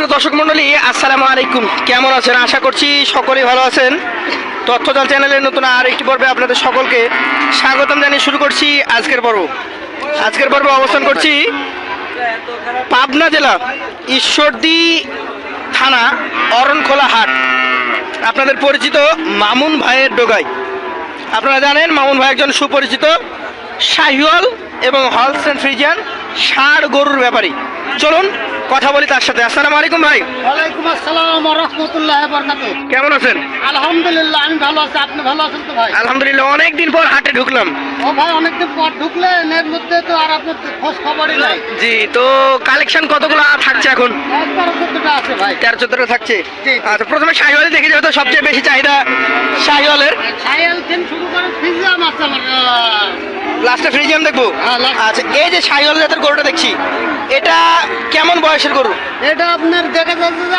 সুপ্রিয় দর্শক মন্ডলী আসসালামু আলাইকুম। কেমন আছেন? আশা করছি সকলেই ভালো আছেন। তথ্যজাল চ্যানেলের নতুন আর একটি পর্বে আপনাদের সকলকে স্বাগতম জানিয়ে শুরু করছি আজকের পর্ব। আজকের পর্বে অবস্থান করছি পাবনা জেলা ঈশ্বরদী থানা, অরণখোলা হাট। আপনাদের পরিচিত মামুন ভাইয়ের ডোগাই। আপনারা জানেন, মামুন ভাই একজন সুপরিচিত শাহিওয়াল এবং হলস অ্যান্ড ফ্রিজিয়ান ষাড় গরুর ব্যাপারী। চলুন কথা বলি তার সাথে। আসসালামু আলাইকুম ভাই। ওয়ালাইকুম আসসালাম রহমতুল্লাহ বরকাত কেমন আছেন? আলহামদুলিল্লাহ আমি ভালো আছি। আপনি ভালো আছেন তো ভাই? আলহামদুলিল্লাহ অনেক দিন পর হাটে ঢুকলাম। ও ভাই অনেকদিন পর ঢুকলেন এর মধ্যে তো আর আপনার খোঁজ খবরই নাই। জি তো কালেকশন কতগুলো থাকছে এখন? একবার চোদ্দটা আছে ভাই। তেরো চোদ্দটা থাকছে? জি। আচ্ছা প্রথমে শাহিওয়ালে দেখে যাবে তো সবচেয়ে বেশি চাহিদা শাহিওয়ালের। সাইল দিন শুরু করে ফিজিয়াম আছে আমার লাস্টে ফ্রিজিয়াম দেখব? হ্যাঁ, আচ্ছা এই যে শাহিওয়াল জাতের গরুটা দেখছি এটা কেমন বয়সের গরু? এটা আপনার দেখা যাচ্ছে যে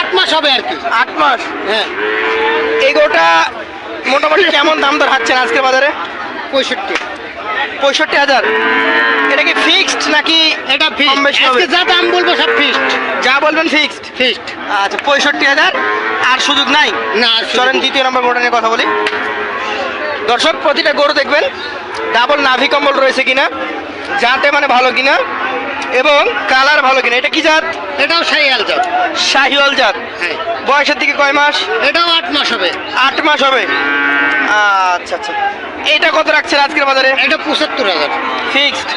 আট মাস হবে আর কি। আট মাস? হ্যাঁ। এই গরুটা মোটামুটি কেমন দাম দর হাঁকছেন আজকের বাজারে? পঁয়ষট্টি। পঁয়ষট্টি হাজার। এটা কি ফিক্সড নাকি এটা ফিক্সড আজকে যা দাম বলব সব ফিক্সড যা বলবেন ফিক্সড ফিক্সড আচ্ছা পঁয়ষট্টি হাজার আর সুযোগ নাই? না চলেন দ্বিতীয় নম্বর গরুটা নিয়ে কথা বলি। দর্শক প্রতিটা গরু দেখবেন ডাবল নাভি কম্বল রয়েছে কিনা? জাতে মানে ভালো কিনা? এবং কালার ভালো কিনা? এটা কি জাত? এটাও শাহিয়াল জাত। শাহিওয়াল জাত। হ্যাঁ। বয়সের দিকে কয় মাস? এটাও আট মাস হবে। আট মাস হবে। আচ্ছা আচ্ছা। এইটা কত রাখছেন আজকের বাজারে? এটা পঁচাত্তর হাজার। ফিক্সড?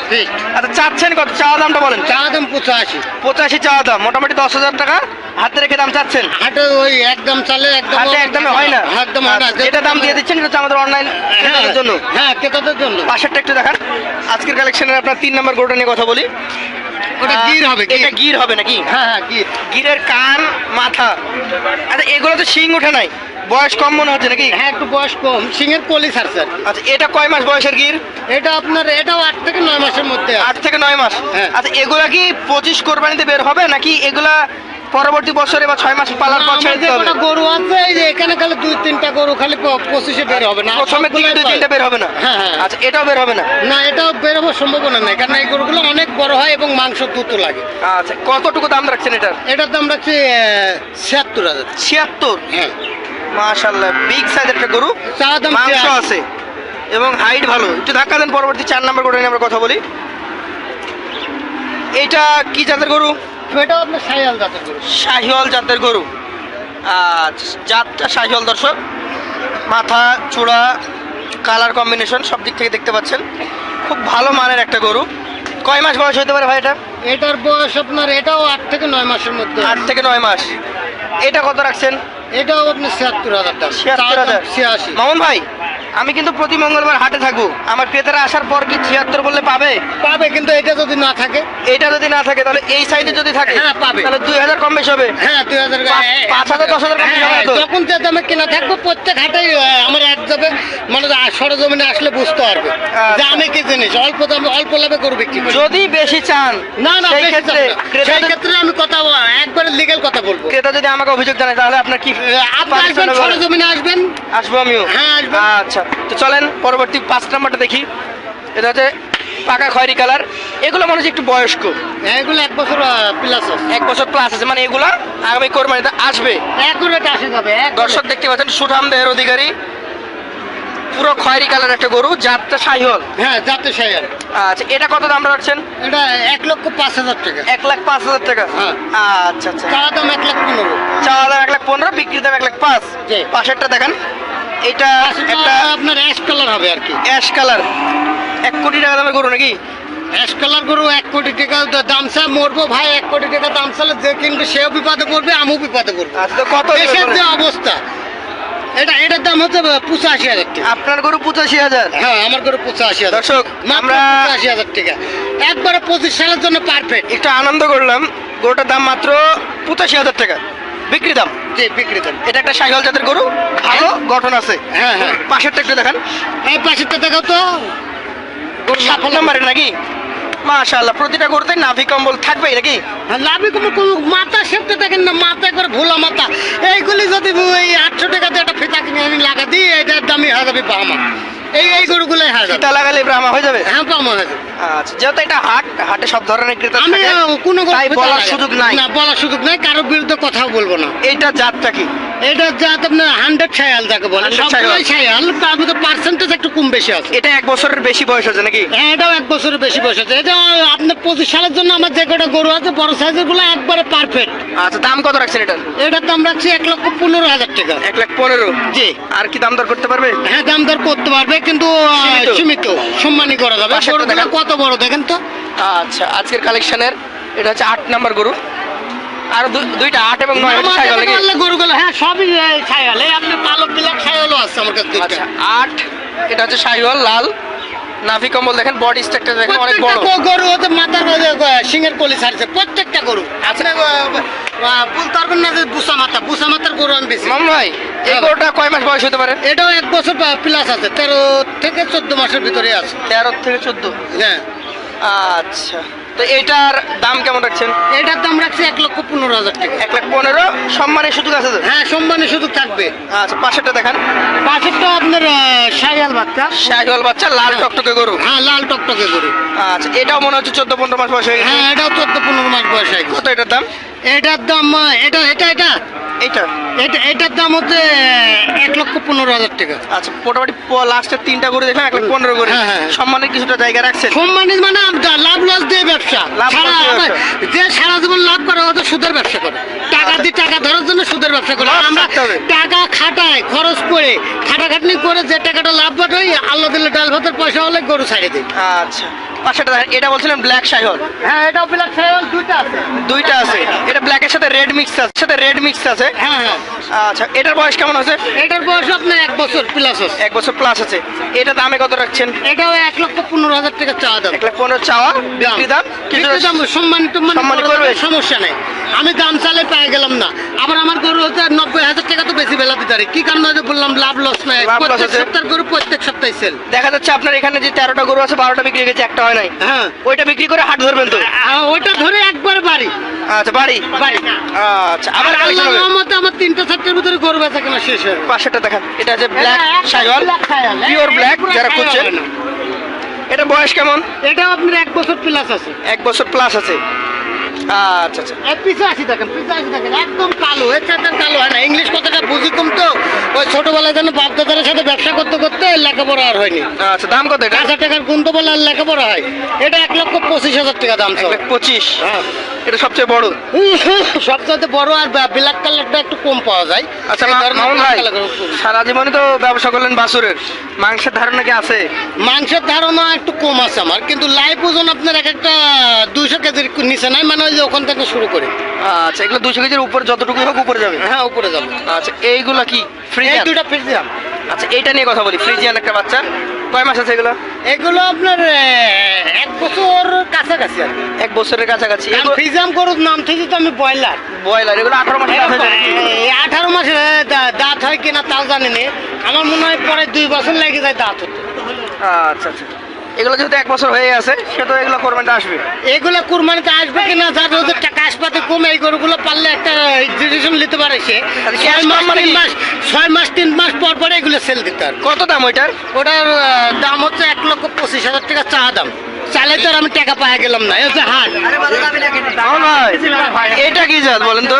আচ্ছা চাচ্ছেন কত? চাওয়া দামটা বলেন। চা দাম পঁচাশি। পঁচাশি চাওয়া দাম মোটামুটি দশ হাজার টাকা। হাতে রেখে দাম চাচ্ছেন? হাটে ওই একদম চালে একদম হাতে একদমই হয় না। একদম হয় না? আচ্ছা, এটা দাম দিয়ে দিচ্ছেন এটা আমাদের অনলাইন হ্যাঁ জন্য। হ্যাঁ ক্রেতাদের জন্য। পাশেরটা একটু দেখান। আজকের কালেকশনের আপনার তিন নম্বর গরুটা নিয়ে কথা বলি। ওটা গির হবে এটা গির গির হবে নাকি? হ্যাঁ হ্যাঁ গির। গিরের কান মাথা। আচ্ছা এগুলো তো শিং ওঠে নাই। বয়স কম মনে হচ্ছে নাকি? হ্যাঁ একটু বয়স কম। সিংহের কলি সারছে আচ্ছা এটা কয় মাস বয়সের গির? এটা আপনার এটাও আট থেকে নয় মাসের মধ্যে আট থেকে নয় মাস? হ্যাঁ। আচ্ছা এগুলা কি পঁচিশ কোরবানিতে বের হবে নাকি এগুলা পরবর্তী বছরে বা ছয় মাস পালার পর ছেড়ে দিতে হবে? গরু আছে এই যে এখানে খালি দুই তিনটা গরু খালি পঁচিশে বের হবে না। দিকে সবগুলাই দুই। তিনটা বের হবে না? হ্যাঁ, হ্যাঁ। আচ্ছা এটাও বের হবে না? না এটাও বের হবার সম্ভাবনা নাই কারণ এই গরুগুলো অনেক বড় হয় এবং মাংস দ্রুত লাগে। আচ্ছা কতটুকু দাম রাখছেন এটার? এটার দাম রাখছি ছিয়াত্তর হাজার। ছিয়াত্তর? হ্যাঁ। মাশাল্লাহ বিগ সাইজের একটা গরু মাংস আছে এবং হাইট ভালো। একটু ধাক্কা দেন পরবর্তী চার নম্বর গরু নিয়ে আমরা কথা বলি। এটা কি জাতের গরু? এটাও আপনার সাইয়াল জাতের গরু। শাহিওয়াল জাতের গরু। আচ্ছা জাতটা শাহিওয়াল দর্শক। মাথা চূড়া কালার কম্বিনেশন সব দিক থেকে দেখতে পাচ্ছেন। খুব ভালো মানের একটা গরু। কয় মাস বয়স হতে পারে ভাই এটা? এটার বয়স আপনার এটাও আট থেকে নয় মাসের মধ্যে। আট থেকে নয় মাস। এটা কত রাখছেন? এটাও আপনার ছিয়াত্তর হাজার টাকা। ছিয়াত্তর হাজার। ছিয়াশি। মামুন ভাই আমি কিন্তু প্রতি মঙ্গলবার হাটে থাকব। আমার ক্রেতারা আসার পর কি ছিয়াত্তর বললে পাবে? পাবে কিন্তু এটা যদি না থাকে? এটা যদি না থাকে তাহলে এই সাইডে যদি থাকে হ্যাঁ, পাবে। তাহলে দুই হাজার কম বেশি হবে। হ্যাঁ দুই হাজার পাঁচ- হাজার, দশ হাজার কম হ্যাঁ, হবে যখন যে দামে কেনা থাকবে প্রত্যেক হাটেই আমার এক যাবে মানে সরজমিনে আসলে বুঝতে পারবে যে আমি কি জিনিস অল্প দামে অল্প লাভে গরু বিক্রি যদি বেশি চান না না সেই ক্ষেত্রে সেই ক্ষেত্রে আমি কথা একবারে লিগেল কথা বলব। ক্রেতা যদি আমাকে অভিযোগ জানায় তাহলে আপনার কি আপনি আসবেন সরজমিনে আসবেন? আসব আমিও। হ্যাঁ, আসবেন। আচ্ছা। তো চলেন পরবর্তী পাঁচ নাম্বারটা দেখি। এটা হচ্ছে পাকা খয়েরি কালার। এগুলো মনে হচ্ছে একটু বয়স্ক। এগুলো এক বছর প্লাস এক বছর প্লাস আছে মানে এগুলো আগামী কোরবানিতে আসবে। একুরেট আসে যাবে দর্শক দেখতে পাচ্ছেন সুঠাম দেহের অধিকারী। পুরো খয়েরি কালার একটা গরু জাতটা শাহিওয়াল হ্যাঁ যাতে সাইয়াল আচ্ছা এটা কত দাম রাখছেন? এটা এক লক্ষ পাঁচ হাজার টাকা। এক লাখ পাঁচ হাজার টাকা? হ্যাঁ। আচ্ছা আচ্ছা। চা দাম এক লাখ পনেরো। চাওয়া দাম এক লাখ পনেরো বিক্রি দাম এক লাখ পাঁচ। পাশেরটা দেখেন। এটা একটা আপনার অ্যাশ কালার হবে আর কি। অ্যাশ কালার এক কোটি টাকা দামের গরু নাকি? অ্যাশ কালার গরু এক কোটি টাকা দ- দাম চা মরবো ভাই এক কোটি টাকা দাম চালে যে কিনবে সেও বিপদে পড়বে আমিও বিপদে পড়ব। আচ্ছা কত দেশের যে অবস্থা এটা এটার দাম হচ্ছে পঁচাশি হাজার টাকা। আপনার গরু পঁচাশি হাজার? হ্যাঁ আমার গরু পঁচাশি হাজার। দর্শক, আমরা- পঁচাশি হাজার টাকা। একবারে পঁচিশ সালের জন্য পারফেক্ট একটু আনন্দ করলাম গরুটার দাম মাত্র পঁচাশি হাজার টাকা। বিক্রি দাম জি বিক্রি দেন এটা একটা সাইকেল জাতের গরু। ভালো গঠন আছে। হ্যাঁ হ্যাঁ। পাশেরটা একটু দেখেন। এই পাশেরটা দেখাও তো। গরু সাত নম্বরে নাকি? মাশাআল্লাহ প্রতিটা গরুতে নাভি কম্বল থাকবেই নাকি? লাভি কোনো কোনো মাথা শেপটা দেখেন না মাথা করে ভোলা মাথা। এইগুলি যদি এই আটশো টাকা দিয়ে একটা ফিতা কিনে আমি লাগা দিই এটার দামই হয়ে যাবে বাহামা এই এই গরুগুলাই হাজার ফিতা লাগালে ব্রাহ্মা হয়ে যাবে? হ্যাঁ আচ্ছা যেহেতু এটা হাট হাটে সব ধরনের ক্রেতা আমি কোনো বলার সুযোগ নাই। না বলার সুযোগ নাই কারোর বিরুদ্ধে কথা বলব না। এইটা জাতটা কি? এটা জাত আপনার হান্ড্রেড ছায়াল যাকে বলে। সবগুলোই ছায়াল তার মধ্যে পার্সেন্টেজ একটু কম বেশি আছে। এটা এক বছরের বেশি বয়স আছে নাকি? হ্যাঁ এটাও এক বছরের বেশি বয়স আছে এটা আপনার পঁচিশ সালের জন্য আমার যে কটা গরু আছে বড় সাইজেরগুলো একবারে পারফেক্ট আচ্ছা দাম কত রাখছেন এটার? এটার দাম রাখছি এক লক্ষ পনেরো হাজার টাকা। এক লাখ পনেরো? জি। আর কি দাম দর করতে পারবে? হ্যাঁ দাম দর করতে পারবে কিন্তু সীমিত। সম্মানই করা যাবে। কত বড় দেখেন তো? আচ্ছা আজকের কালেকশনের এটা হচ্ছে আট নাম্বার গরু। আর দুইটা আট এবং নয় ছাগল গরুগুলো হ্যাঁ সবই ছায়াল এই আপনি কালো বিলাক ছায়ালও আছে আমার কাছে আচ্ছা আট এটা হচ্ছে শাহিওয়াল লাল নাভি কম্বল দেখেন বডি স্ট্রাকচার দেখেন অনেক বড়। গরু হতে মাথার সিংহের কলি ছাড়ছে প্রত্যেকটা গরু। আপনি বলতে পারবেন না যে বুসা মাথা বুসা মাথার গরু আমি বেশি। মাম ভাই এই হ্যাঁ। গরুটা কয় মাস বয়স হতে পারে? এটাও এক বছর প্লাস আছে তেরো থেকে চোদ্দ মাসের ভিতরে আছে। তেরো থেকে চোদ্দ? হ্যাঁ। আচ্ছা। তো এটার দাম কেমন রাখছেন? এটার দাম রাখছি এক লক্ষ পনেরো হাজার টাকা। এক লাখ পনেরো সম্মানের সুযোগ আছে তো? হ্যাঁ সম্মানের শুধু থাকবে। আচ্ছা পাশেরটা দেখান। পাশেরটা আপনার শাহিয়াল বাচ্চা। শাহিয়াল বাচ্চা লাল টকটকে গরু। হ্যাঁ লাল টকটকে গরু। আচ্ছা এটাও মনে হচ্ছে চোদ্দ পনেরো মাস বয়স হয়ে গেছে। হ্যাঁ এটাও চোদ্দ পনেরো মাস বয়স হয়ে গেছে। কত এটার দাম? এটার দাম এটা এটা এটা। এটা এটা এটার দাম হচ্ছে এক লক্ষ পনেরো হাজার টাকা। আচ্ছা মোটামুটি লাস্টের তিনটা গরু দেখলাম এক লাখ পনেরো করে। হ্যাঁ, হ্যাঁ। সম্মানের কিছুটা জায়গা রাখছেন? সম্মানিত মানে লাভ লস দিয়ে ব্যবসা। যে সারা জীবন লাভ করে ও তো সুদের ব্যবসা করে। টাকা দিয়ে টাকা ধরার জন্য সুদের ব্যবসা করে। আমরা টাকা খাটাই খরচ করে খাটাখাটনি করে যে টাকাটা লাভ পাঠাই আল্লাহ দিলে ডাল ভাতের পয়সা হলে গরু ছাড়ে দিই আচ্ছা। পাশেটা এটা বলছিলেন ব্ল্যাক শাহিওয়াল হ্যাঁ এটাও বিলাক ছাগল দুইটা আছে। দুইটা আছে। এটা সাথে রেড মিক্স আছে সাথে রেড মিক্স আছে। হ্যাঁ হ্যাঁ। আচ্ছা এটার বয়স কেমন আছে এটার বয়স আপনার এক বছর প্লাস আছে। এক বছর প্লাস আছে। এটা দামে কত রাখছেন? এটাও এক লক্ষ পনেরো হাজার টাকা চাওয়া দাম। এক লাখ পনেরো চাওয়া বিক্রি দাম কিছু দাম সম্মান টম্মান সম্মান করবে? সমস্যা নেই। আমি দাম চালে পেয়ে গেলাম না। আবার আমার গরু হচ্ছে নব্বই হাজার বেলা দিতে কি কারণে যে বললাম লাভ লস নাই। প্রত্যেক সপ্তাহের গরু প্রত্যেক সপ্তাহে সেল দেখা যাচ্ছে আপনার এখানে যে তেরোটা গরু আছে বারোটা বিক্রি হয়ে একটা হয় নাই। হ্যাঁ। ওইটা বিক্রি করে হাট ধরবেন তো? আহ, ওইটা ধরে একবার বাড়ি। আচ্ছা বাড়ি? বাড়ি। আচ্ছা আবার আবার আল্লাহ রহমতে আমার তিনটা চারটের ভিতরে গরু বেচা কেনা শেষ হয়ে যাবে। পাশেরটা এটা হচ্ছে ব্ল্যাক এটা এক- Sahiwal black Sahiwal, pure black যারা শাইওয়াল খুঁজছেন। এটা বয়স কেমন? আপনার এক বছর প্লাস আছে। এক বছর প্লাস আছে। আচ্ছা আচ্ছা। পিছে আসি দেখেন পিছে আসি দেখেন একদম কালো এর কালো হয় না। ইংলিশ কথাটা বুঝি কম তো? ওই ছোটবেলায় যেন বাপ দাদার সাথে ব্যবসা করতে করতে লেখাপড়া আর হয়নি। আচ্ছা দাম কত এটা? হাজার টাকার গুণ তো বলে আর লেখাপড়া হয়। এটা এক লক্ষ পঁচিশ হাজার টাকা দাম পঁচিশ। হ্যাঁ। এটা সবচেয়ে বড়। সবচেয়ে বড় আর ব্ল্যাক কালারটা একটু কম পাওয়া যায়। আচ্ছা মামুন ভাই সারা জীবনে তো ব্যবসা করলেন বাসুরের। মাংসের ধারণা কি আছে? মাংসের ধারণা একটু কম আছে আমার কিন্তু লাইভ ওজন আপনার এক একটা দুইশো কেজির নিচে নাই মানে ওই যে ওখান থেকে শুরু করে। আচ্ছা এগুলো দুশো কেজির উপরে যতটুকু হোক উপরে যাবে। হ্যাঁ উপরে যাব। আচ্ছা এইগুলা কি? ফ্রিজিয়ান দুইটা ফ্রিজিয়াম আচ্ছা এইটা নিয়ে কথা বলি। ফ্রিজিয়ান একটা বাচ্চা। কয় মাস আছে এগুলো? এগুলো আপনার এক বছর কাছাকাছি আর এক বছরের কাছাকাছি। ফ্রিজাম করো নাম থেকে তো আমি ব্রয়লার। ব্রয়লার এগুলো আঠারো মাস আঠারো মাসে দাঁত হয় কিনা তাও জানি না। আমার মনে হয় পরে দুই বছর লেগে যায় দাঁত হতে। আচ্ছা আচ্ছা। এগুলো যেহেতু এক বছর হয়ে আছে সেহেতু এগুলো কোরবানিতে আসবে। এগুলো কোরবানিতে আসবে কিনা যার ওদের টাকা আসপাতে কমে এই গরুগুলো পারলে একটা ডিসিশন নিতে পারে সে। আচ্ছা, ছয় মাস তিন মাস ছয় মাস তিন মাস পর পরে এগুলো সেল দিতে কত দাম ওইটার? ওটার দাম হচ্ছে এক লক্ষ পঁচিশ হাজার টাকা চা দাম। চালে তো আর আমি টাকা পাওয়া গেলাম না এই হচ্ছে হাট। এটা কি জাত বলেন তো?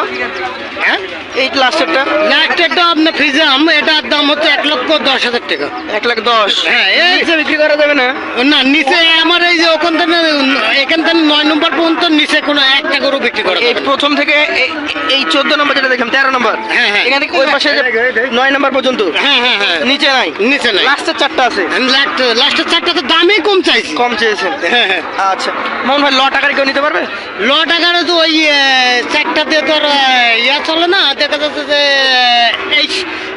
হ্যাঁ? এই লাস্টেরটা? লাস্টেরটা আপনার ফ্রিজাম এটার দাম হচ্ছে এক লক্ষ দশ হাজার টাকা। এক লাখ দশ? হ্যাঁ, এই- বিক্রি করা যাবে না? না নিচে আমার এই যে ওখান থেকে এখান থেকে নয় নম্বর পর্যন্ত নিচে কোনো একটা গরু বিক্রি করে এই প্রথম থেকে এই- এই চোদ্দ নম্বর যেটা দেখলাম তেরো নম্বর? হ্যাঁ, হ্যাঁ। এখান ওই পাশে নয় নম্বর পর্যন্ত? হ্যাঁ হ্যাঁ হ্যাঁ। নিচে নাই? নিচে নাই। লাস্টের চারটা আছে। লাস্টের চারটা তো দামই কম চাইছি। কম চেয়েছেন। হ্যাঁ হ্যাঁ। আচ্ছা। মোহন ভাই লট কেউ নিতে পারবে? লট তো ওই দিয়ে তোর ইয়া চলে না। দেখা যাচ্ছে যে এই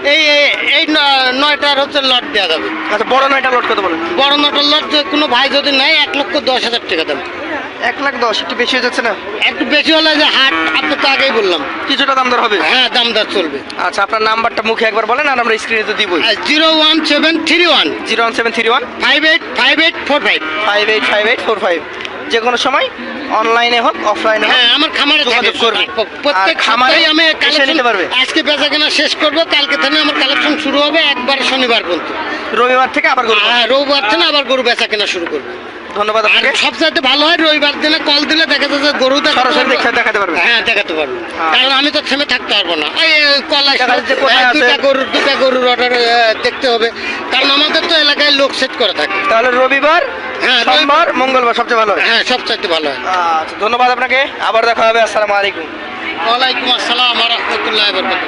এই এই- নয়টার হচ্ছে লট দেওয়া যাবে। আচ্ছা বড় নয়টা লট কত বলেন? বড় নটার লট কোনো ভাই যদি নেয় এক লক্ষ দশ হাজার টাকা দেবে। এক লাখ দশ একটু বেশি হয়ে যাচ্ছে না? একটু বেশি হলে যে হাট আপনি তো আগেই বললাম। কিছুটা দাম দর হবে? হ্যাঁ দাম দর চলবে। আচ্ছা আপনার নাম্বারটা মুখে একবার বলেন আর আমরা স্ক্রিনে তো দিবই। Zero one seven three one. Zero one seven three one. Five eight five eight four five. Five eight five eight four five. যে কোনো সময় অনলাইনে হোক অফলাইনে হোক হ্যাঁ আমার খামারে যোগাযোগ করবে। প্রত্যেক খামারে আমি কালেকশন নিতে পারবে। আজকে বেচা কেনা শেষ করব কালকে থেকে আমার কালেকশন শুরু হবে একবারে শনিবার পর্যন্ত। রবিবার থেকে আবার গরু হ্যাঁ রবিবার থেকে আবার গরু বেচা কেনা শুরু করবে। ধন্যবাদ আপনাকে। সবচাইতে ভালো হয় রবিবার দিনে কল দিলে দেখা যাচ্ছে গরু সরাসরি। দেখাতে পারবে। হ্যাঁ দেখাতে পারব। হ্যাঁ। কারণ আমি তো থেমে থাকতে পারব না। এই কল আছে। দুটা গরুর দুটা গরুর অর্ডার দেখতে হবে। কারণ আমাদের তো এলাকায় লোক সেট করে থাকে। তাহলে রবিবার হ্যাঁ, সোমবার মঙ্গলবার সবচেয়ে ভালো হয়। হ্যাঁ সবচাইতে ভালো হয়। আচ্ছা ধন্যবাদ আপনাকে। আবার দেখা হবে। আসসালামু আলাইকুম। ওয়ালাইকুম আসসালাম রহমতুল্লাহ বরকত